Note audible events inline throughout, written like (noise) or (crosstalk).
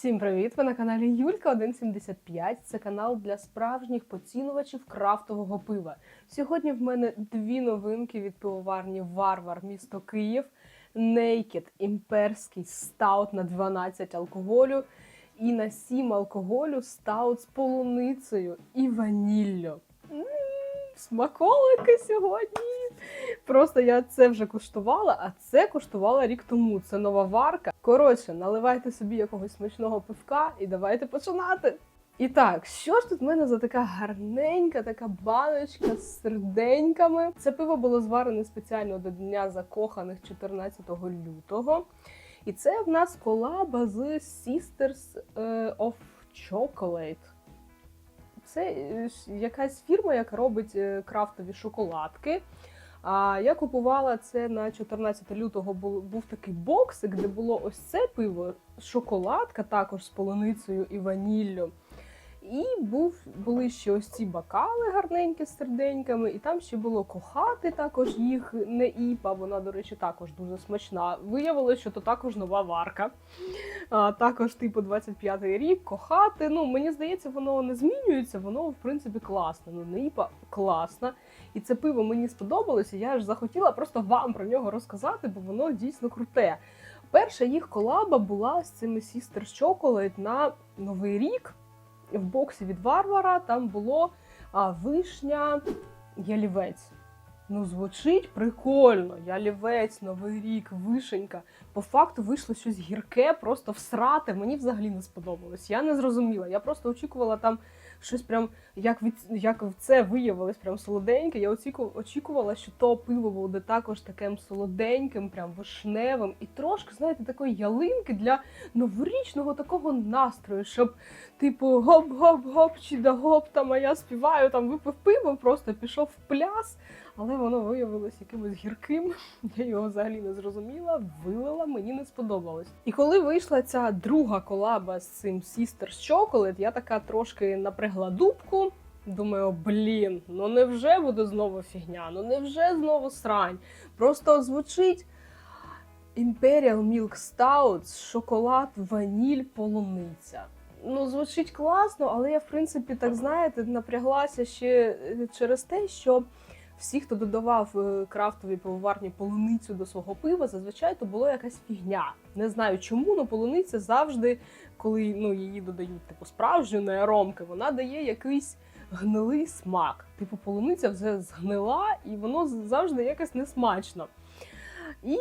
Всім привіт! Ви на каналі Юлька 175. Це канал для справжніх поцінувачів крафтового пива. Сьогодні в мене дві новинки від пивоварні Варвар, місто Київ, Naked імперський стаут на 12 алкоголю і на 7 алкоголю стаут з полуницею і ваніллю. М, Смаколики сьогодні. Просто я це вже куштувала, а це куштувала рік тому. Це нова варка. Коротше, наливайте собі якогось смачного пивка і давайте починати. І так, що ж тут в мене за така гарненька, така баночка з серденьками? Це пиво було зварене спеціально до Дня закоханих 14 лютого. І це в нас колаба з Sisters е, of Chocolate. Це е, якась фірма, яка робить е, крафтові шоколадки. А я купувала це на 14 лютого. Був, такий боксик, де було ось це пиво, шоколадка також з полуницею і ваніллю. І був, були ще ось ці бокали гарненькі з серденьками, і там ще було кохати також їх не іпа. Вона, до речі, також дуже смачна. Виявилося, що то також нова варка. А, також, типу, 25-й рік, кохати. Ну, мені здається, воно не змінюється, воно в принципі класне. Ну, не іпа класна. І це пиво мені сподобалося. Я ж захотіла просто вам про нього розказати, бо воно дійсно круте. Перша їх колаба була з цими Sisters Chocolate на Новий рік. В боксі від Варвара там було а, вишня ялівець. Ну, звучить прикольно. Ялівець, Новий рік, вишенька. По факту вийшло щось гірке, просто всрати. Мені взагалі не сподобалось. Я не зрозуміла. Я просто очікувала там щось прям, як від як це виявилось, прям солоденьке. Я очіку- очікувала, що то пиво буде також таким солоденьким, прям вишневим, і трошки, знаєте, такої ялинки для новорічного такого настрою, щоб, типу, гоп-гоп-гоп, чи да гоп, там, а я співаю, там випив пиво, просто пішов в пляс. Але воно виявилось якимось гірким. (laughs) Я його взагалі не зрозуміла, вилила, мені не сподобалось. І коли вийшла ця друга колаба з цим Sisters Chocolate, я така трошки напрягла дубку. Думаю, блін, ну невже буде знову фігня? Ну невже знову срань? Просто звучить Imperial Milk Stout, шоколад, ваніль, полуниця. Ну, звучить класно, але я, в принципі, так знаєте, напряглася ще е, через те, що всі, хто додавав е, крафтові пивоварні полуницю до свого пива, зазвичай то було якась фігня. Не знаю чому, але полуниця завжди, коли ну, її додають типу справжню не аромки, вона дає якийсь гнилий смак. Типу, полуниця вже згнила, і воно завжди якось несмачно. І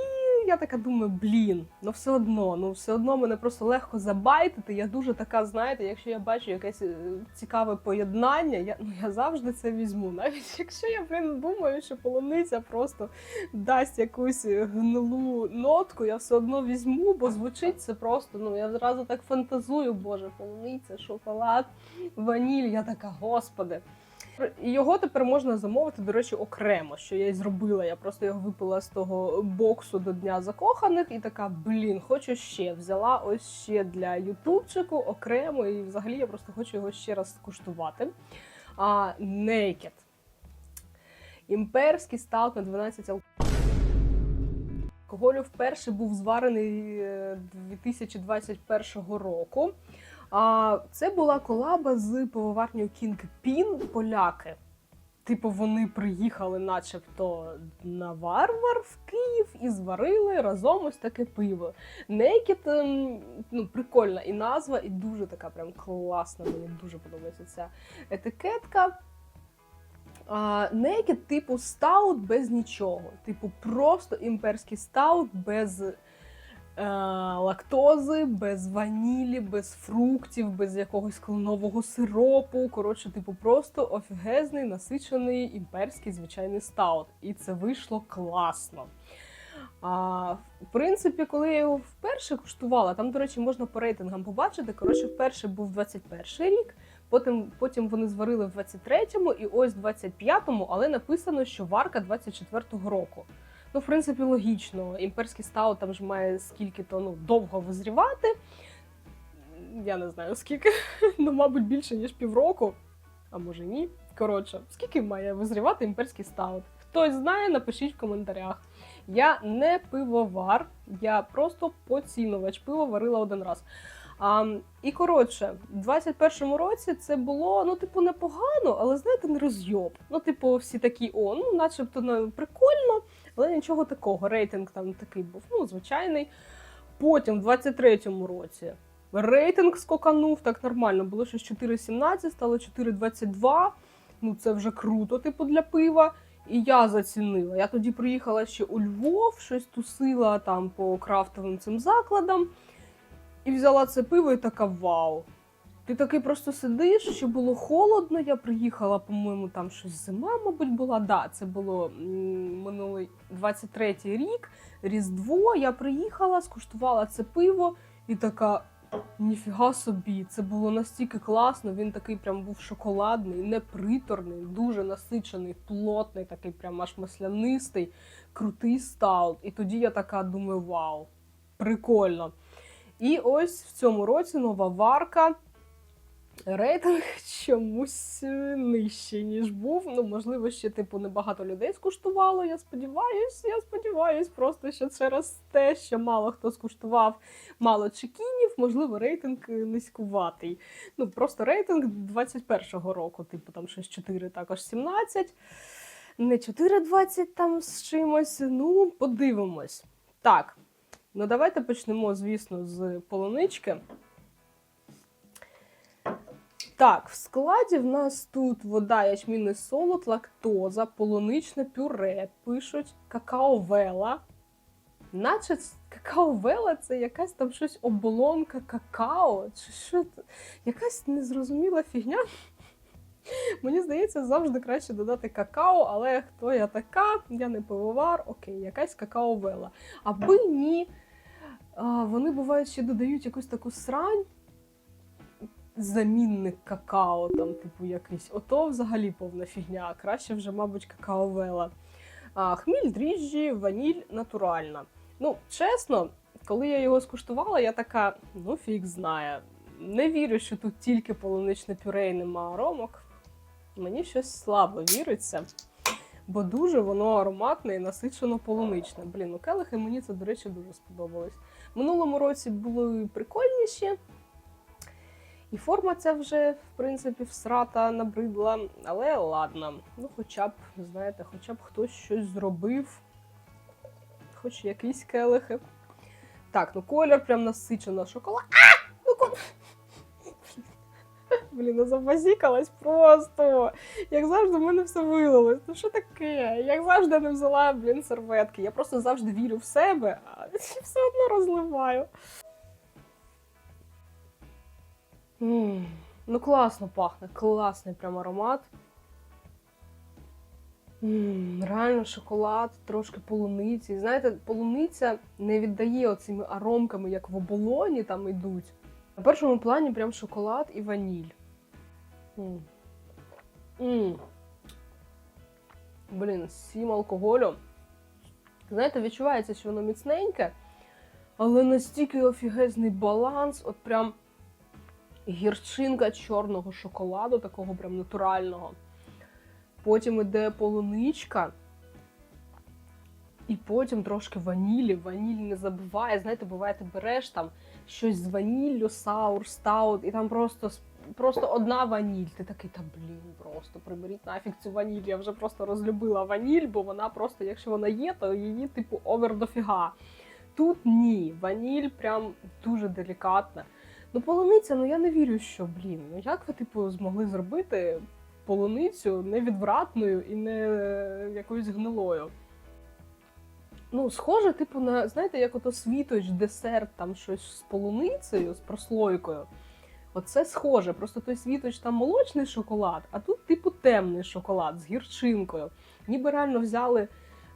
я така думаю, блін, ну все одно, ну все одно мене просто легко забайтити. Я дуже така, знаєте, якщо я бачу якесь е, цікаве поєднання, я ну я завжди це візьму. (laughs) Навіть якщо я блін, думаю, що полуниця просто дасть якусь гнилу нотку, я все одно візьму, бо звучить це просто. Ну я зразу так фантазую, боже, полуниця, шоколад, ваніль. Я така, господи. Його тепер можна замовити, до речі, окремо, що я й зробила. Я просто його випила з того боксу до Дня закоханих і така, блін, хочу ще. Взяла ось ще для ютубчику окремо, і взагалі я просто хочу його ще раз скуштувати. А, Naked. Імперський стаут на 12 алкоголю вперше був зварений е, 2021 року. А це була колаба з пивоварнею King Pin поляки. Типу, вони приїхали, начебто, на варвар в Київ і зварили разом ось таке пиво. Naked, ем, ну, прикольна і назва, і дуже така прям класна. Мені дуже подобається ця етикетка. Naked, типу, стаут без нічого. Типу, просто імперський стаут без лактози, без ванілі, без фруктів, без якогось кленового сиропу. Коротше, типу, просто офігезний, насичений імперський звичайний стаут. І це вийшло класно. А, в принципі, коли я його вперше куштувала, там, до речі, можна по рейтингам побачити. Коротше, вперше був 21 рік, потім, потім вони зварили в 23-му і ось в 25-му, але написано, що варка 24-го року. Ну, в принципі, логічно. Імперський стаут там ж має скільки-то ну, довго визрівати. Я не знаю скільки, (laughs) ну, мабуть, більше, ніж півроку, а може ні. Коротше, скільки має визрівати імперський стаут? Хтось знає, напишіть в коментарях. Я не пивовар, я просто поцінувач. Пиво варила один раз. А, і коротше, в 21-му році це було ну, типу, непогано, але знаєте, не розйоб. Ну, типу, всі такі, о, ну, начебто ну, прикольно, але нічого такого. Рейтинг там такий був, ну, звичайний. Потім, в 23-му році, рейтинг скоканув так нормально. Було щось 4,17, стало 4,22. Ну, це вже круто, типу, для пива. І я зацінила. Я тоді приїхала ще у Львов, щось тусила там по крафтовим цим закладам. І взяла це пиво і така вау. Ти такий просто сидиш, ще було холодно. Я приїхала, по-моєму, там щось зима, мабуть, була. Да, це було минулий 23-й рік, Різдво. Я приїхала, скуштувала це пиво і така. Ніфіга собі, це було настільки класно. Він такий прям був шоколадний, неприторний, дуже насичений, плотний, такий прям аж маслянистий, крутий стаут. І тоді я така думаю: вау, прикольно. І ось в цьому році нова варка. Рейтинг чомусь е, нижчий, ніж був. Ну, можливо, ще типу небагато людей скуштувало. Я сподіваюсь, я сподіваюсь, просто що через те, що мало хто скуштував мало чекінів, можливо, рейтинг е, низькуватий. Ну, просто рейтинг 21-го року, типу там щось 4, також 17. Не 4,20 там з чимось. Ну, подивимось. Так, ну давайте почнемо, звісно, з полунички. Так, в складі в нас тут вода, ячмінний солод, лактоза, полуничне пюре, пишуть какаовела. Наче какаовела це якась там щось оболонка какао. Чи що? Якась незрозуміла фігня. Мені здається, завжди краще додати какао, але хто я така, я не пивовар, окей, якась какаовела. Аби ні, вони бувають ще додають якусь таку срань замінник какао, там, типу, якийсь. Ото взагалі повна фігня. Краще вже, мабуть, какаовела. А, хміль, дріжджі, ваніль натуральна. Ну, чесно, коли я його скуштувала, я така, ну, фіг знає. Не вірю, що тут тільки полуничне пюре і нема аромок. Мені щось слабо віриться. Бо дуже воно ароматне і насичено полуничне. Блін, ну келихи мені це, до речі, дуже сподобалось. Минулому році були прикольніші. І форма ця вже, в принципі, всрата набридла, але ладно. Ну, хоча б, знаєте, хоча б хтось щось зробив, хоч якісь келихи. Так, ну колір прям насичено шоколад. А! Ну, ко... (laughs) Блін, ну забазікалась просто. Як завжди, в мене все вилилось. Ну що таке? Як завжди не взяла, блін, серветки. Я просто завжди вірю в себе, а (laughs) все одно розливаю. М, Ну, класно пахне, класний прям аромат. М, Реально шоколад, трошки полуниці. Знаєте, полуниця не віддає оцими аромками, як в оболоні там йдуть. На першому плані прям шоколад і ваніль. М. М. Блін, сім алкоголю. Знаєте, відчувається, що воно міцненьке, але настільки офігезний баланс, от прям гірчинка чорного шоколаду, такого прям натурального. Потім іде полуничка. І потім трошки ванілі. Ваніль не забуває. Знаєте, буває, ти береш там щось з ваніллю, саур, стаут, і там просто, просто одна ваніль. Ти такий, та блін, просто приберіть нафіг цю ваніль. Я вже просто розлюбила ваніль, бо вона просто, якщо вона є, то її, типу, овер дофіга. Тут ні. Ваніль прям дуже делікатна. Ну, полуниця, ну я не вірю, що блін. Ну як ви, типу, змогли зробити полуницю невідвратною і не якоюсь гнилою? Ну, схоже, типу, на, знаєте, як ото світоч, десерт, там щось з полуницею, з прослойкою. Оце схоже. Просто той світоч там молочний шоколад, а тут, типу, темний шоколад з гірчинкою. Ніби реально взяли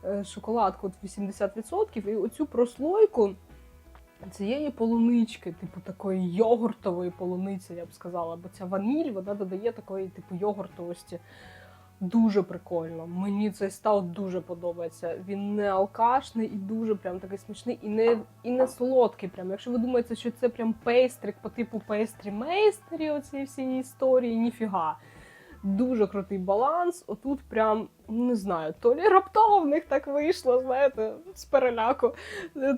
е, шоколадку от 80% і оцю прослойку цієї полунички, типу такої йогуртової полуниці, я б сказала. Бо ця ваніль вона додає такої, типу, йогуртовості. Дуже прикольно. Мені цей стаут дуже подобається. Він не алкашний і дуже прям такий смачний, і не, і не солодкий. Прям. Якщо ви думаєте, що це прям пейстрик по типу пейстрі мейстері, оцієї всієї історії, ніфіга. Дуже крутий баланс. Отут прям не знаю, то лі раптово в них так вийшло, знаєте, з переляку.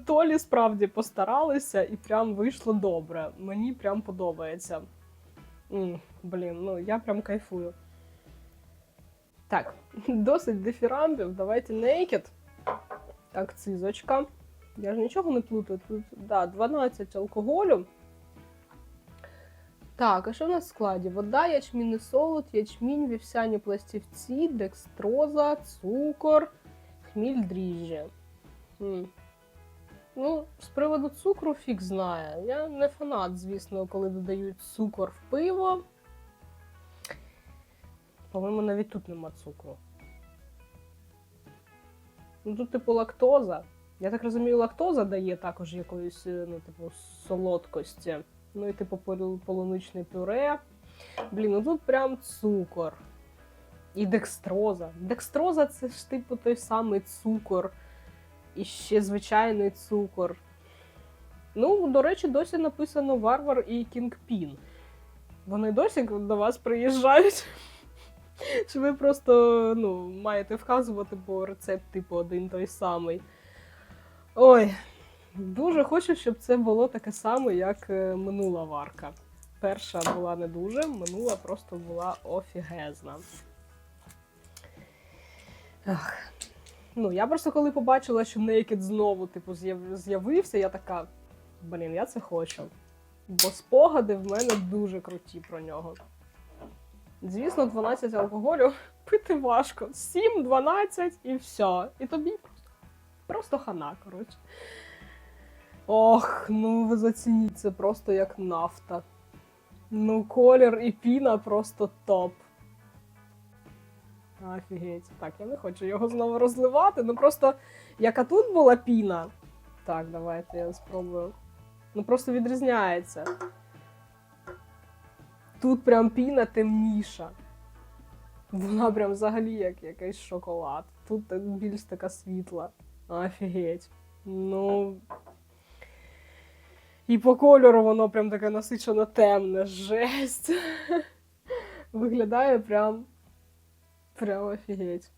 То лі справді постаралися і прям вийшло добре. Мені прям подобається. Блін, ну я прям кайфую. Так, (laughs) досить дифірамбів. Давайте naked. Так, цизочка. Я ж нічого не плутаю. Тут да, 12 алкоголю. Так, а що в нас в складі? Вода, ячмінний солод, ячмінь, вівсяні пластівці, декстроза, цукор, хміль, дріжджі. Хм. Ну, з приводу цукру фіг знає. Я не фанат, звісно, коли додають цукор в пиво. По-моєму, навіть тут нема цукру. Ну, тут, типу, лактоза. Я так розумію, лактоза дає також якоїсь, е, ну, типу, солодкості. Ну і типу полу- полуничне пюре. Блін, ну тут прям цукор. І декстроза. Декстроза це ж типу той самий цукор. І ще звичайний цукор. Ну, до речі, досі написано Варвар і Кінгпін. Вони досі до вас приїжджають. (laughs) Чи ви просто ну, маєте вказувати, бо рецепт, типу, один той самий. Ой, дуже хочу, щоб це було таке саме, як е, минула варка. Перша була не дуже, минула просто була офігезна. Ах. Ну, я просто коли побачила, що Naked знову типу, з'явився, я така. Блін, я це хочу. Бо спогади в мене дуже круті про нього. Звісно, 12 алкоголю (laughs) пити важко. 7, 12 і все. І тобі просто хана, коротше. Ох, ну ви зацініть це просто як нафта. Ну, колір і піна просто топ. Офігеть. Так, я не хочу його знову розливати. Ну просто, яка тут була піна. Так, давайте я спробую. Ну просто відрізняється. Тут прям піна темніша. Вона прям взагалі як якийсь шоколад. Тут більш така світла. Офігеть. Ну. І по кольору воно прям таке насичено темне. Жесть. Виглядає прям. Прям офігеть.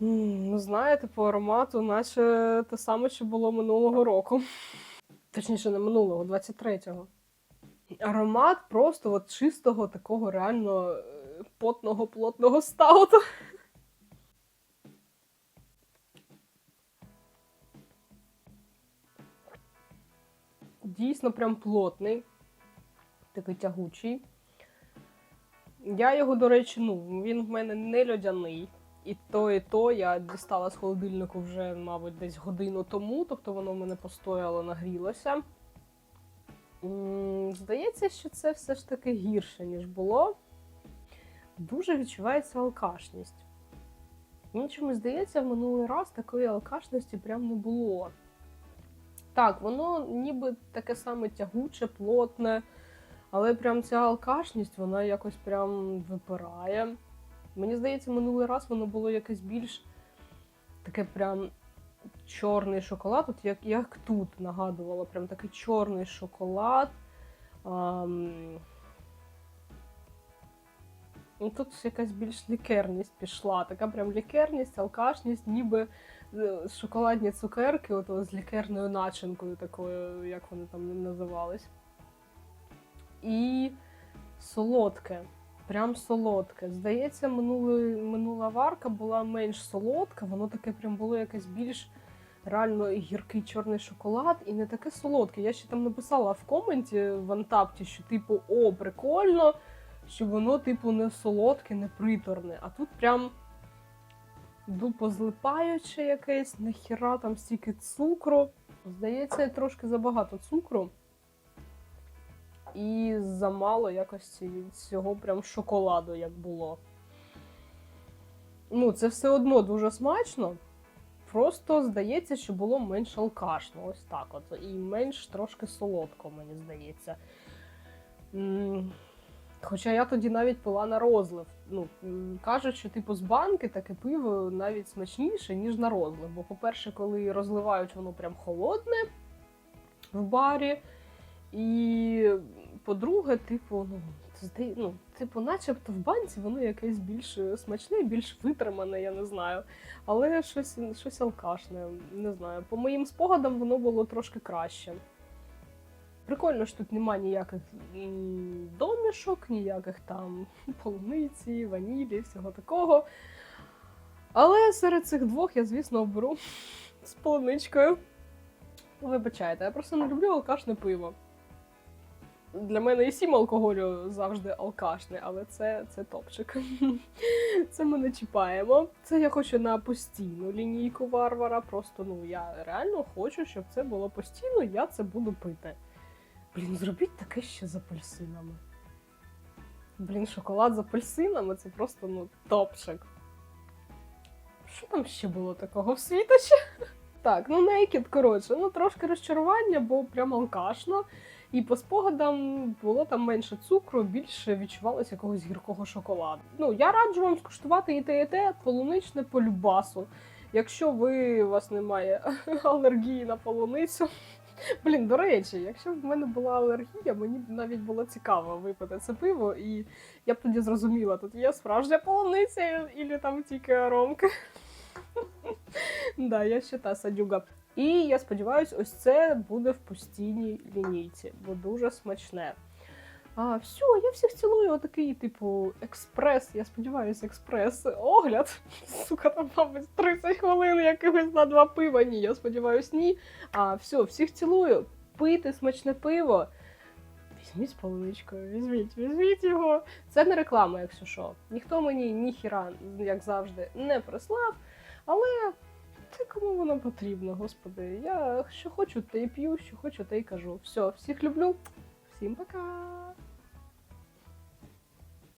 Ну, знаєте, по аромату, наче те саме, що було минулого року. Точніше, не минулого, 23-го. Аромат просто от чистого такого реально е, потного плотного стауту. Дійсно, прям плотний, такий тягучий. Я його, до речі, ну, він в мене не льодяний. І то, і то я дістала з холодильнику вже, мабуть, десь годину тому, тобто воно в мене постояло, нагрілося. Здається, що це все ж таки гірше, ніж було. Дуже відчувається алкашність. Мені чомусь здається, в минулий раз такої алкашності прям не було. Так, воно ніби таке саме тягуче, плотне, але прям ця алкашність, вона якось прям випирає. Мені здається, минулий раз воно було якесь більш таке прям чорний шоколад, от як, як тут нагадувало, прям такий чорний шоколад. Ам... Ну, тут якась більш лікерність пішла. Така прям лікерність, алкашність, ніби е, шоколадні цукерки, от, з лікерною начинкою, такою, як вони там називались. І солодке. Прям солодке. Здається, минулий, минула варка була менш солодка, воно таке прям було якесь більш реально гіркий чорний шоколад і не таке солодке. Я ще там написала в коменті в Антапті, що типу, о, прикольно, що воно, типу, не солодке, не приторне. А тут прям дупо злипаюче якесь, нахіра там стільки цукру. Здається, трошки забагато цукру. І замало якось цього прям шоколаду, як було. Ну, це все одно дуже смачно. Просто здається, що було менш алкашно, ось так от. І менш трошки солодко, мені здається. Хоча я тоді навіть пила на розлив. Ну, кажуть, що типу з банки таке пиво навіть смачніше, ніж на розлив. Бо, по-перше, коли розливають, воно прям холодне в барі. І по-друге, типу, ну, ну, типу, начебто в банці воно якесь більш смачне, більш витримане, я не знаю. Але щось, щось алкашне, не знаю. По моїм спогадам воно було трошки краще. Прикольно, що тут нема ніяких домішок, ніяких там (laughs) полуниці, ванілі, всього такого. Але серед цих двох я, звісно, оберу (laughs) з полуничкою. Вибачайте, я просто не люблю алкашне пиво. Для мене і сім алкоголю завжди алкашне, але це, це топчик. (laughs) Це ми не чіпаємо. Це я хочу на постійну лінійку варвара. Просто ну я реально хочу, щоб це було постійно, я це буду пити. Блін, зробіть таке ще з апельсинами. Блін, шоколад з апельсинами це просто ну топчик. Що там ще було такого в світочі? Так, ну Naked, коротше, ну трошки розчарування, бо прям алкашно. І по спогадам було там менше цукру, більше відчувалося якогось гіркого шоколаду. Ну, я раджу вам скуштувати і те, і те, полуничне по любасу. Якщо ви у вас немає (laughs) алергії на полуницю. (laughs) Блін, до речі, якщо б в мене була алергія, мені б навіть було цікаво випити це пиво, і я б тоді зрозуміла, тут є справжня полуниця, і там тільки аромки. (laughs) Да, я ще та садюга. І я сподіваюся, ось це буде в постійній лінійці, бо дуже смачне. А, все, я всіх цілую, отакий, типу, експрес. Я сподіваюся, експрес огляд. (laughs) Сука, там, мабуть, 30 хвилин якихось на два пива. Ні, я сподіваюся, ні. А все, всіх цілую. Пийте смачне пиво. Візьміть з полуничкою, візьміть, візьміть його. Це не реклама, якщо що. Ніхто мені ніхіра, як завжди, не прислав. Але це кому воно потрібно, господи. Я що хочу, те й п'ю, що хочу, те й кажу. Все, всіх люблю. Всім пока!